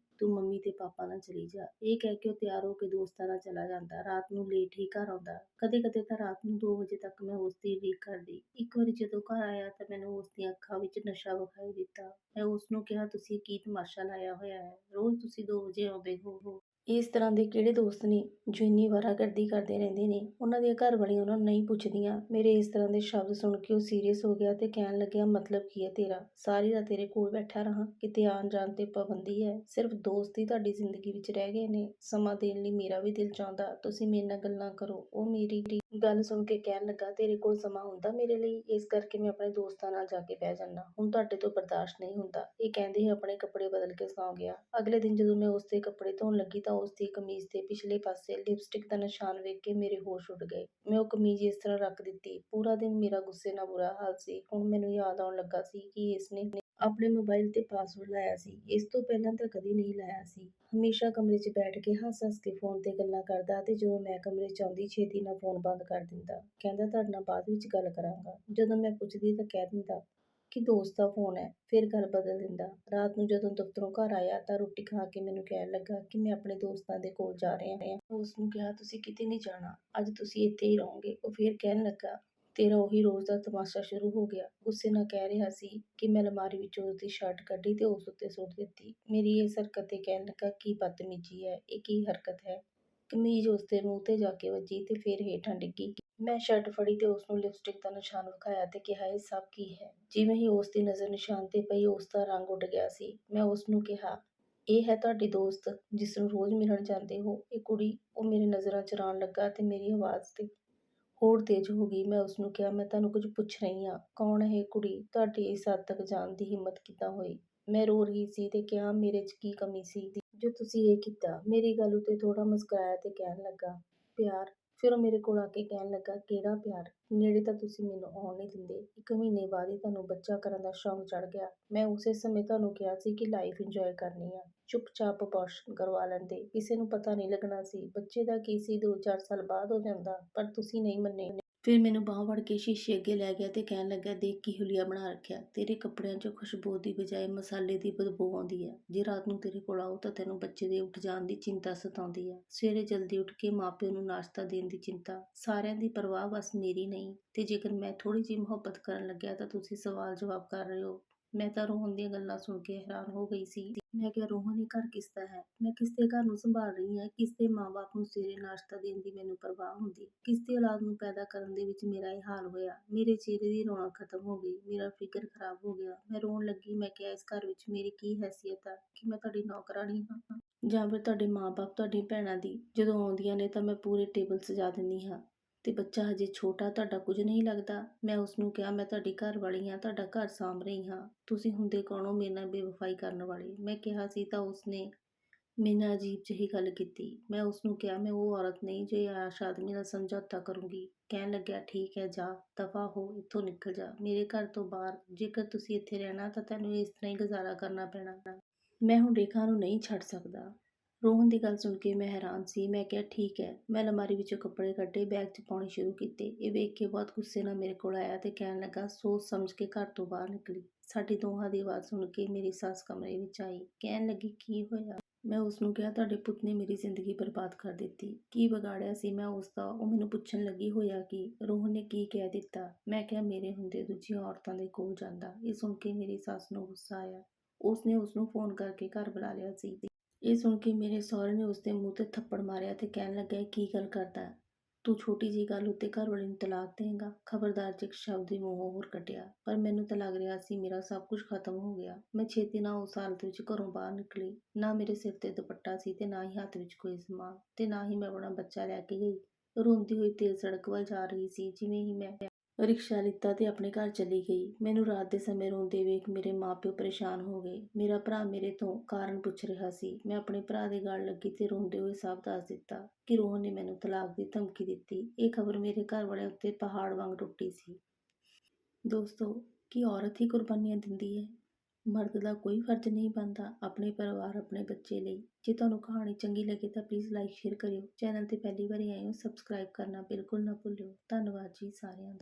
[SPEAKER 1] ਤੂੰ ਪਾਪਾ ਨਾਲ ਚਲੀ ਜਾ। ਇਹ ਕਹਿ ਕੇ ਉਹ ਤਿਆਰ ਹੋ ਕੇ ਦੋਸਤਾਂ ਨਾਲ ਚਲਾ ਜਾਂਦਾ। ਰਾਤ ਨੂੰ ਲੇਟ ਹੀ ਘਰ ਆਉਂਦਾ। ਕਦੇ ਕਦੇ ਤਾਂ ਰਾਤ ਨੂੰ 2 ਵਜੇ ਤੱਕ ਮੈਂ ਉਸ ਦੀ ਉਡੀਕ ਕਰਦੀ। ਇੱਕ ਵਾਰੀ ਜਦੋਂ ਘਰ ਆਇਆ ਤਾਂ ਮੈਨੂੰ ਉਸ ਦੀਆਂ ਅੱਖਾਂ ਵਿੱਚ ਨਸ਼ਾ ਵਿਖਾਈ ਦਿੱਤਾ। ਮੈਂ ਉਸ ਨੂੰ ਕਿਹਾ, ਤੁਸੀਂ ਕੀ ਤਮਾਸ਼ਾ ਲਾਇਆ ਹੋਇਆ ਹੈ? ਰੋਜ਼ ਤੁਸੀਂ 2 ਵਜੇ ਆਉਂਦੇ ਹੋ ਇਸ ਤਰ੍ਹਾਂ ਦੇ ਕਿਹੜੇ ਦੋਸਤ ਨੇ ਜੋ ਇੰਨੀ ਵਾਰਾਗਰਦੀ ਕਰਦੇ ਰਹਿੰਦੇ ਨੇ? ਉਹਨਾਂ ਦੀਆਂ ਘਰ ਵਾਲੀਆਂ ਉਹਨਾਂ ਨੂੰ ਨਹੀਂ ਪੁੱਛਦੀਆਂ। ਮੇਰੇ ਇਸ ਤਰ੍ਹਾਂ ਦੇ ਸ਼ਬਦ ਸੁਣ ਕੇ ਉਹ ਸੀਰੀਅਸ ਹੋ ਗਿਆ ਤੇ ਕਹਿਣ ਲੱਗਿਆ, ਮਤਲਬ ਕੀ ਹੈ ਤੇਰਾ? ਸਾਰੀ ਰਾਤ ਤੇਰੇ ਕੋਲ ਬੈਠਾ ਰਹਾ? ਕਿਤੇ ਆਣ ਜਾਣ ਤੇ ਪਾਬੰਦੀ ਹੈ? ਸਿਰਫ ਦੋਸਤ ਹੀ ਤੁਹਾਡੀ ਜ਼ਿੰਦਗੀ ਵਿੱਚ ਰਹਿ ਗਏ ਨੇ? ਸਮਾਂ ਦੇਣ ਲਈ ਮੇਰਾ ਵੀ ਦਿਲ ਚਾਹੁੰਦਾ। ਤੁਸੀਂ ਮੇਰੇ ਨਾਲ ਗੱਲਾਂ ਕਰੋ। ਉਹ ਮੇਰੀ ਗੱਲ ਸੁਣ ਕੇ ਕਹਿਣ ਲੱਗਾ, ਤੇਰੇ ਕੋਲ ਸਮਾਂ ਹੁੰਦਾ ਮੇਰੇ ਲਈ? ਇਸ ਕਰਕੇ ਮੈਂ ਆਪਣੇ ਦੋਸਤਾਂ ਨਾਲ ਜਾ ਕੇ ਬਹਿ ਜਾਂਦਾ। ਹੁਣ ਤੁਹਾਡੇ ਤੋਂ ਬਰਦਾਸ਼ਤ ਨਹੀਂ ਹੁੰਦਾ। ਇਹ ਕਹਿੰਦੇ ਹੀ ਆਪਣੇ ਕੱਪੜੇ ਬਦਲ ਕੇ ਸੌਂ ਗਿਆ। ਅਗਲੇ ਦਿਨ ਜਦੋਂ ਮੈਂ ਉਸ ਦੇ ਕੱਪੜੇ ਧੋਣ ਲੱਗੀ ਤਾਂ ਉਸ ਦੀ ਕਮੀਜ਼ ਦੇ ਪਿਛਲੇ ਪਾਸੇ ਲਿਪਸਟਿਕ ਦਾ ਨਿਸ਼ਾਨ ਵੇਖ ਕੇ ਮੇਰੇ ਹੋਸ਼ ਉੱਡ ਗਏ। ਮੈਂ ਉਹ ਕਮੀਜ਼ ਇਸ ਤਰ੍ਹਾਂ ਰੱਖ ਦਿੱਤੀ। ਪੂਰਾ ਦਿਨ ਮੇਰਾ ਗੁੱਸੇ ਨਾਲ ਬੁਰਾ ਹਾਲ ਸੀ। ਹੁਣ ਮੈਨੂੰ ਯਾਦ ਆਉਣ ਲੱਗਾ ਸੀ ਕਿ ਇਸਨੇ ਆਪਣੇ ਮੋਬਾਈਲ ਤੇ ਪਾਸਵਰਡ ਲਾਇਆ ਸੀ। ਇਸ ਤੋਂ ਪਹਿਲਾਂ ਤਾਂ ਕਦੀ ਨਹੀਂ ਲਾਇਆ ਸੀ। ਹਮੇਸ਼ਾ ਕਮਰੇ 'ਚ ਬੈਠ ਕੇ ਹੱਸ-ਹੱਸ ਕੇ ਫੋਨ ਤੇ ਗੱਲਾਂ ਕਰਦਾ ਤੇ ਜਦੋਂ ਮੈਂ ਕਮਰੇ 'ਚ ਆਉਂਦੀ, ਛੇਤੀ ਨਾਲ ਫੋਨ ਬੰਦ ਕਰ ਦਿੰਦਾ। ਕਹਿੰਦਾ, ਤੁਹਾਡੇ ਨਾਲ ਬਾਅਦ ਵਿੱਚ ਗੱਲ ਕਰਾਂਗਾ। ਜਦੋਂ ਮੈਂ ਪੁੱਛਦੀ ਤਾਂ ਕਹਿ ਦਿੰਦਾ ਕਿ ਦੋਸਤ ਦਾ ਫੋਨ ਹੈ। ਫਿਰ ਗੱਲ ਬਦਲ ਦਿੰਦਾ। ਰਾਤ ਨੂੰ ਜਦੋਂ ਦਫ਼ਤਰੋਂ ਘਰ ਆਇਆ ਤਾਂ ਰੋਟੀ ਖਾ ਕੇ ਮੈਨੂੰ ਕਹਿਣ ਲੱਗਾ ਕਿ ਮੈਂ ਆਪਣੇ ਦੋਸਤਾਂ ਦੇ ਕੋਲ ਜਾ ਰਿਹਾ ਹਾਂ। ਉਸ ਨੂੰ ਕਿਹਾ, ਤੁਸੀਂ ਕਿਤੇ ਨਹੀਂ ਜਾਣਾ। ਅੱਜ ਤੁਸੀਂ ਇੱਥੇ ਹੀ ਰਹੋਗੇ। ਉਹ ਫਿਰ ਕਹਿਣ ਲੱਗਾ ਤੇਰਾ ਉਹੀ ਰੋਜ਼ ਦਾ ਤਮਾਸ਼ਾ ਸ਼ੁਰੂ ਹੋ ਗਿਆ। ਗੁੱਸੇ ਨਾਲ ਕਹਿ ਰਿਹਾ ਸੀ ਕਿ ਮੈਂ ਅਲਮਾਰੀ ਵਿੱਚੋਂ ਉਸਦੀ ਸ਼ਰਟ ਕੱਢੀ ਤੇ ਉਸ ਉੱਤੇ ਸੁੱਟ ਦਿੱਤੀ। ਮੇਰੀ ਇਸ ਹਰਕਤ ਤੇ ਕਹਿਣ ਲੱਗਾ, ਕੀ ਬਦਤਮੀਜੀ ਹੈ? ਇਹ ਕੀ ਹਰਕਤ ਹੈ? ਕਮੀਜ਼ ਉਸਦੇ ਮੂੰਹ ਤੇ ਜਾ ਕੇ ਵੱਜੀ ਤੇ ਫਿਰ ਹੇਠਾਂ ਡਿੱਗੀ। ਮੈਂ ਸ਼ਰਟ ਫੜੀ ਤੇ ਉਸ ਨੂੰ ਲਿਪਸਟਿਕ ਦਾ ਨਿਸ਼ਾਨ ਵਿਖਾਇਆ ਤੇ ਕਿਹਾ, ਇਹ ਸਭ ਕੀ ਹੈ? ਜਿਵੇਂ ਹੀ ਉਸ ਦੀ ਨਜ਼ਰ ਨਿਸ਼ਾਨ ਤੇ ਪਈ ਉਸ ਦਾ ਰੰਗ ਉੱਡ ਗਿਆ ਸੀ। ਮੈਂ ਉਸ ਨੂੰ ਕਿਹਾ, ਇਹ ਹੈ ਤੁਹਾਡੀ ਦੋਸਤ ਜਿਸ ਨੂੰ ਰੋਜ਼ ਮਿਲਣ ਜਾਂਦੇ ਹੋ। ਇਹ ਕੁੜੀ, ਉਹ ਮੇਰੇ ਨਜ਼ਰਾਂ ਚ ਆਉਣ ਲੱਗਾ ਤੇ ਮੇਰੀ ਆਵਾਜ਼ ਤੇ ਹੋਰ ਤੇਜ਼ ਹੋ ਗਈ, ਮੈਂ ਉਸਨੂੰ ਕਿਹਾ, ਮੈਂ ਤੁਹਾਨੂੰ ਕੁਝ ਪੁੱਛ ਰਹੀ ਹਾਂ। ਕੌਣ ਹੈ ਇਹ ਕੁੜੀ? ਤੁਹਾਡੀ ਇਸ ਹੱਦ ਤੱਕ ਜਾਣ ਦੀ ਹਿੰਮਤ ਕਿੱਦਾਂ ਹੋਈ? ਮੈਂ ਰੋ ਰਹੀ ਸੀ ਤੇ ਕਿਹਾ, ਮੇਰੇ 'ਚ ਕੀ ਕਮੀ ਸੀ? ਜੋ ਤੁਸੀਂ ਇਹ ਕੀਤਾ? ਮੇਰੀ ਗੱਲ ਉੱਤੇ ਥੋੜਾ ਮੁਸਕਰਾਇਆ ਤੇ ਕਹਿਣ ਲੱਗਾ, ਪਿਆਰ ਫਿਰ ਉਹ ਮੇਰੇ ਕੋਲ ਆ ਕੇ ਕਹਿਣ ਲੱਗਾ, ਕਿਹੜਾ ਪਿਆਰ? ਨੇੜੇ ਤਾਂ ਤੁਸੀਂ ਮੈਨੂੰ ਆਉਣ ਨਹੀਂ ਦਿੰਦੇ। ਇੱਕ ਮਹੀਨੇ ਬਾਅਦ ਹੀ ਤੁਹਾਨੂੰ ਬੱਚਾ ਕਰਨ ਦਾ ਸ਼ੌਂਕ ਚੜ੍ਹ ਗਿਆ। ਮੈਂ ਉਸੇ ਸਮੇਂ ਤੁਹਾਨੂੰ ਕਿਹਾ ਸੀ ਕਿ ਲਾਈਫ ਇੰਜੋਏ ਕਰਨੀ ਆ। ਚੁੱਪਚਾਪ ਅਬੋਰਸ਼ਨ ਕਰਵਾ ਲੈਂਦੇ। ਕਿਸੇ ਨੂੰ ਪਤਾ ਨਹੀਂ ਲੱਗਣਾ ਸੀ। ਬੱਚੇ ਦਾ ਕੀ ਸੀ? 2-4 ਸਾਲ ਬਾਅਦ ਹੋ ਜਾਂਦਾ, ਪਰ ਤੁਸੀਂ ਨਹੀਂ ਮੰਨੇ। ਫਿਰ ਮੈਨੂੰ ਬਾਂਹ ਵੜ ਕੇ ਸ਼ੀਸ਼ੇ ਅੱਗੇ ਲੈ ਗਿਆ ਅਤੇ ਕਹਿਣ ਲੱਗਾ ਦੇਖ ਕੀ ਹੁਲੀਆ ਬਣਾ ਰੱਖਿਆ। ਤੇਰੇ ਕੱਪੜਿਆਂ 'ਚੋਂ ਖੁਸ਼ਬੂ ਦੀ ਬਜਾਏ ਮਸਾਲੇ ਦੀ ਬਦਬੂ ਆਉਂਦੀ ਹੈ ਜੇ ਰਾਤ ਨੂੰ ਤੇਰੇ ਕੋਲ ਆਉ ਤਾਂ ਤੈਨੂੰ ਬੱਚੇ ਦੇ ਉੱਠ ਜਾਣ ਦੀ ਚਿੰਤਾ ਸਤਾਉਂਦੀ ਹੈ ਸਵੇਰੇ ਜਲਦੀ ਉੱਠ ਕੇ ਮਾਪਿਆਂ ਨੂੰ ਨਾਸ਼ਤਾ ਦੇਣ ਦੀ ਚਿੰਤਾ। ਸਾਰਿਆਂ ਦੀ ਪਰਵਾਹ ਬਸ ਮੇਰੀ ਨਹੀਂ। ਤੇ ਜੇਕਰ ਮੈਂ ਥੋੜੀ ਜਿਹੀ ਮੁਹੱਬਤ ਕਰਨ ਲੱਗਿਆ ਤਾਂ ਤੁਸੀਂ ਸਵਾਲ ਜਵਾਬ ਕਰ ਰਹੇ ਹੋ। ਮੈਂ ਤਾਂ ਰੋਹਨ ਦੀਆਂ ਗੱਲਾਂ ਸੁਣ ਕੇ ਹੈਰਾਨ ਹੋ ਗਈ ਸੀ। ਮੈਂ ਕਿਹਾ, ਰੋਹਨ, ਇਹ ਘਰ ਕਿਸ ਦਾ ਹੈ? ਮੈਂ ਕਿਸ ਦੇ ਘਰ ਨੂੰ ਸੰਭਾਲ ਰਹੀ ਹਾਂ? ਕਿਸ ਦੇ ਮਾਪੇ ਨੂੰ ਸਵੇਰੇ ਨਾਸ਼ਤਾ ਦੇਣ ਦੀ ਮੈਨੂੰ ਪਰਵਾਹ ਹੁੰਦੀ? ਕਿਸ ਦੀ ਔਲਾਦ ਨੂੰ ਪੈਦਾ ਕਰਨ ਦੇ ਵਿੱਚ ਮੇਰਾ ਇਹ ਹਾਲ ਹੋਇਆ? ਮੇਰੇ ਚਿਹਰੇ ਦੀ ਰੌਣਕ ਖਤਮ ਹੋ ਗਈ, ਮੇਰਾ ਫਿਕਰ ਖਰਾਬ ਹੋ ਗਿਆ। ਮੈਂ ਰੋਣ ਲੱਗੀ, ਮੈਂ ਕਿਹਾ, ਇਸ ਘਰ ਵਿੱਚ ਮੇਰੀ ਕੀ ਹੈਸੀਅਤ ਹੈ ਕਿ ਮੈਂ ਤੁਹਾਡੀ ਨੌਕਰਾਨੀ ਹਾਂ? ਜਾਂ ਫਿਰ ਤੁਹਾਡੇ ਮਾਪੇ ਤੁਹਾਡੀ ਭੈਣਾਂ ਦੀ? ਜਦੋਂ ਆਉਂਦੀਆਂ ਨੇ ਤਾਂ ਮੈਂ ਪੂਰੇ ਟੇਬਲ ਸਜਾ ਦਿੰਦੀ ਹਾਂ। ਅਤੇ ਬੱਚਾ ਹਜੇ ਛੋਟਾ, ਤੁਹਾਡਾ ਕੁਝ ਨਹੀਂ ਲੱਗਦਾ। ਮੈਂ ਉਸ ਨੂੰ ਕਿਹਾ, ਮੈਂ ਤੁਹਾਡੀ ਘਰ ਵਾਲੀ ਹਾਂ, ਤੁਹਾਡਾ ਘਰ ਸਾਂਭ ਰਹੀ ਹਾਂ। ਤੁਸੀਂ ਹੁੰਦੇ ਕੌਣ ਹੋ ਮੇਰੇ ਨਾਲ ਬੇਵਫਾਈ ਕਰਨ ਵਾਲੇ? ਮੈਂ ਕਿਹਾ ਸੀ ਤਾਂ ਉਸਨੇ ਮੇਰੇ ਨਾਲ ਅਜੀਬ ਜਿਹੀ ਗੱਲ ਕੀਤੀ। ਮੈਂ ਉਸ ਨੂੰ ਕਿਹਾ, ਮੈਂ ਉਹ ਔਰਤ ਨਹੀਂ ਜੋ ਆਸ਼ ਆਦਮੀ ਨਾਲ ਸਮਝੌਤਾ ਕਰੂੰਗੀ। ਕਹਿਣ ਲੱਗਿਆ, ਠੀਕ ਹੈ, ਜਾ, ਦਫਾ ਹੋ, ਇੱਥੋਂ ਨਿਕਲ ਜਾ। ਮੇਰੇ ਘਰ ਤੋਂ ਬਾਹਰ, ਜੇਕਰ ਤੁਸੀਂ ਇੱਥੇ ਰਹਿਣਾ ਤਾਂ ਤੈਨੂੰ ਇਸ ਤਰ੍ਹਾਂ ਹੀ ਗੁਜ਼ਾਰਾ ਕਰਨਾ ਪੈਣਾ। ਮੈਂ ਹੁਣ ਰੇਖਾ ਨੂੰ ਨਹੀਂ ਛੱਡ ਸਕਦਾ। ਰੋਹਨ ਦੀ ਗੱਲ ਸੁਣ ਕੇ ਮੈਂ ਹੈਰਾਨ ਸੀ। ਮੈਂ ਕਿਹਾ, ਠੀਕ ਹੈ। ਮੈਂ ਅਲਮਾਰੀ ਵਿੱਚੋਂ ਕੱਪੜੇ ਕੱਢੇ, ਬੈਗ 'ਚ ਪਾਉਣੇ ਸ਼ੁਰੂ ਕੀਤੇ। ਇਹ ਵੇਖ ਕੇ ਬਹੁਤ ਗੁੱਸੇ ਨਾਲ ਮੇਰੇ ਕੋਲ ਆਇਆ ਤੇ ਕਹਿਣ ਲੱਗਾ, ਸੋਚ ਸਮਝ ਕੇ ਘਰ ਤੋਂ ਬਾਹਰ ਨਿਕਲੀ। ਸਾਡੀ ਦੋਹਾਂ ਦੀ ਆਵਾਜ਼ ਸੁਣ ਕੇ ਮੇਰੀ ਸੱਸ ਕਮਰੇ ਵਿੱਚ ਆਈ। ਕਹਿਣ ਲੱਗੀ, ਕੀ ਹੋਇਆ? ਮੈਂ ਉਸ ਨੂੰ ਕਿਹਾ, ਤੁਹਾਡੇ ਪੁੱਤ ਨੇ ਮੇਰੀ ਜ਼ਿੰਦਗੀ ਬਰਬਾਦ ਕਰ ਦਿੱਤੀ। ਕੀ ਵਿਗਾੜਿਆ ਸੀ ਮੈਂ ਉਸ ਦਾ? ਉਹ ਮੈਨੂੰ ਪੁੱਛਣ ਲੱਗੀ, ਹੋਇਆ ਕਿ? ਰੋਹਨ ਨੇ ਕੀ ਕਹਿ ਦਿੱਤਾ? ਮੈਂ ਕਿਹਾ, ਮੇਰੇ ਹੁੰਦੇ ਦੂਜੀਆਂ ਔਰਤਾਂ ਦੇ ਕੋਲ ਜਾਂਦਾ। ਇਹ ਸੁਣ ਕੇ ਮੇਰੀ ਸੱਸ ਨੂੰ ਗੁੱਸਾ ਆਇਆ। ਉਸਨੇ ਉਸ ਨੂੰ ਫੋਨ ਕਰਕੇ ਘਰ ਬੁਲਾ ਲਿਆ ਸੀ। ਇਹ ਸੁਣ ਕੇ ਮੇਰੇ ਸਹੁਰੇ ਨੇ ਉਸਦੇ ਮੂੰਹ ਤੇ ਥੱਪੜ ਮਾਰਿਆ ਤੇ ਕਹਿਣ ਲੱਗਾ ਕੀ ਗੱਲ ਕਰਦਾ ਤੂੰ ਛੋਟੀ ਜੀ ਗੱਲ ਉੱਤੇ ਘਰ ਵਾਲੇ ਨੂੰ ਤਲਾਕ ਦੇਂਗਾ? ਖਬਰਦਾਰ ਜੇ ਸ਼ਬਦ ਵੀ ਮੂੰਹੋਂ ਹੋਰ ਕੱਢਿਆ, ਪਰ ਮੈਨੂੰ ਤਾਂ ਲੱਗ ਰਿਹਾ ਸੀ ਮੇਰਾ ਸਭ ਕੁਝ ਖਤਮ ਹੋ ਗਿਆ। ਮੈਂ ਛੇਤੀ ਨਾਲ ਉਸ ਹਾਲਤ ਵਿੱਚ ਘਰੋਂ ਬਾਹਰ ਨਿਕਲੀ, ਨਾ ਮੇਰੇ ਸਿਰ ਤੇ ਦੁਪੱਟਾ ਸੀ ਤੇ ਨਾ ਹੀ ਹੱਥ ਵਿੱਚ ਕੋਈ ਸਮਾਨ ਤੇ ਨਾ ਹੀ ਮੈਂ ਆਪਣਾ ਬੱਚਾ ਲੈ ਕੇ ਗਈ। ਰੋਂਦੀ ਹੋਈ ਤੇਜ਼ ਸੜਕ ਵੱਲ ਜਾ ਰਹੀ ਸੀ, ਜਿਵੇਂ ਹੀ ਮੈਂ ਰਿਕਸ਼ਾ ਲਿੱਤਾ ਤੇ ਆਪਣੇ ਘਰ ਚਲੀ ਗਈ। ਮੈਨੂੰ ਰਾਤ ਦੇ ਸਮੇਂ ਰੋਂਦੇ ਵੇਖ ਮੇਰੇ ਮਾਪਿਓ ਪਰੇਸ਼ਾਨ ਹੋ ਗਏ। ਮੇਰਾ ਭਰਾ ਮੇਰੇ ਤੋਂ ਕਾਰਨ ਪੁੱਛ ਰਿਹਾ ਸੀ। ਮੈਂ ਆਪਣੇ ਭਰਾ ਦੇ ਗਲ ਲੱਗੀ ਤੇ ਰੋਂਦੇ ਹੋਏ ਸਾਫ਼ ਦੱਸ ਦਿੱਤਾ ਕਿ ਰੋਹਨ ਨੇ ਮੈਨੂੰ ਤਲਾਕ ਦੀ ਧਮਕੀ ਦਿੱਤੀ। ਇਹ ਖਬਰ ਮੇਰੇ ਘਰ ਵਾਲਿਆਂ ਉੱਤੇ ਪਹਾੜ ਵਾਂਗ ਟੁੱਟੀ ਸੀ। ਦੋਸਤੋ, ਕੀ ਔਰਤ ਹੀ ਕੁਰਬਾਨੀਆਂ ਦਿੰਦੀ ਹੈ? ਮਰਦ ਦਾ ਕੋਈ ਫਰਜ਼ ਨਹੀਂ ਬਣਦਾ ਆਪਣੇ ਪਰਿਵਾਰ, ਆਪਣੇ ਬੱਚੇ ਲਈ। ਜੇ ਤੁਹਾਨੂੰ ਕਹਾਣੀ ਚੰਗੀ ਲੱਗੇ ਤਾਂ ਪਲੀਜ਼ ਲਾਈਕ ਸ਼ੇਅਰ ਕਰਿਓ। ਚੈਨਲ ਤੇ ਪਹਿਲੀ ਵਾਰੀ ਆਏ ਹੋ ਸਬਸਕ੍ਰਾਈਬ ਕਰਨਾ ਬਿਲਕੁਲ ਨਾ ਭੁੱਲਿਓ। ਧੰਨਵਾਦ ਜੀ ਸਾਰਿਆਂ ਦਾ।